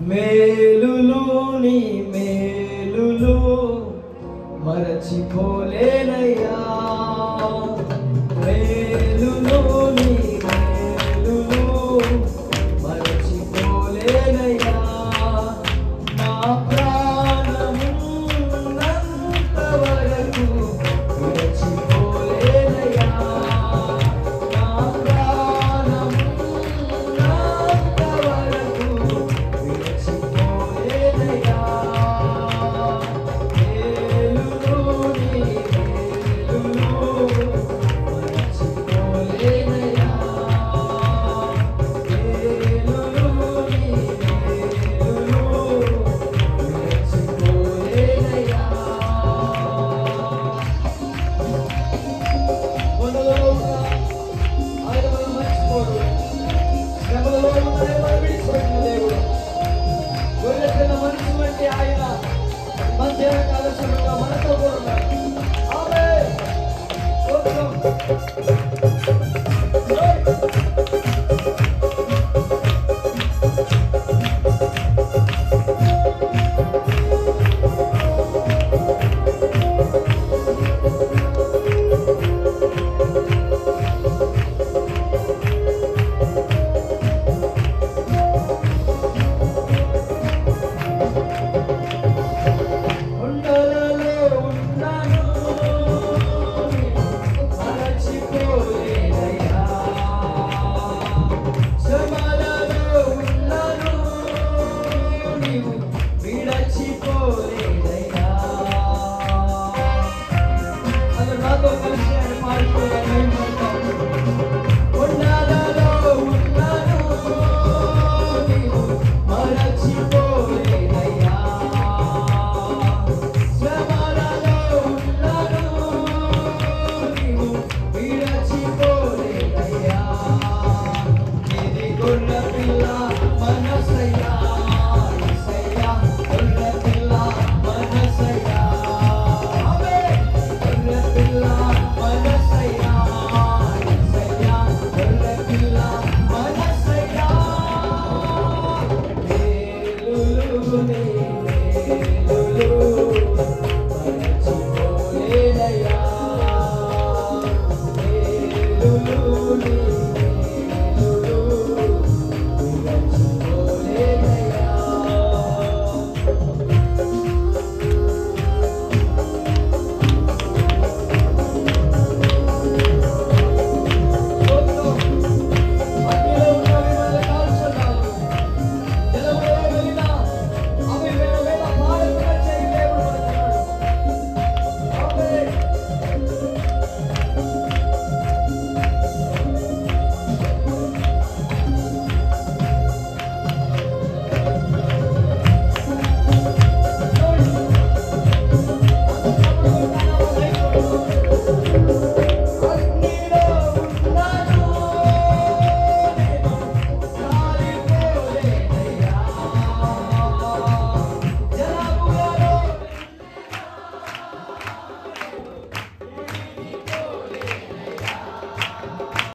మేలులు నీ మేలులు మరచిపోలేనయ్యా. మేలులు నీ మేలులు మరచిపోలేనయ్యా. నా ప్రాణమున్నంత వరకు Thank you.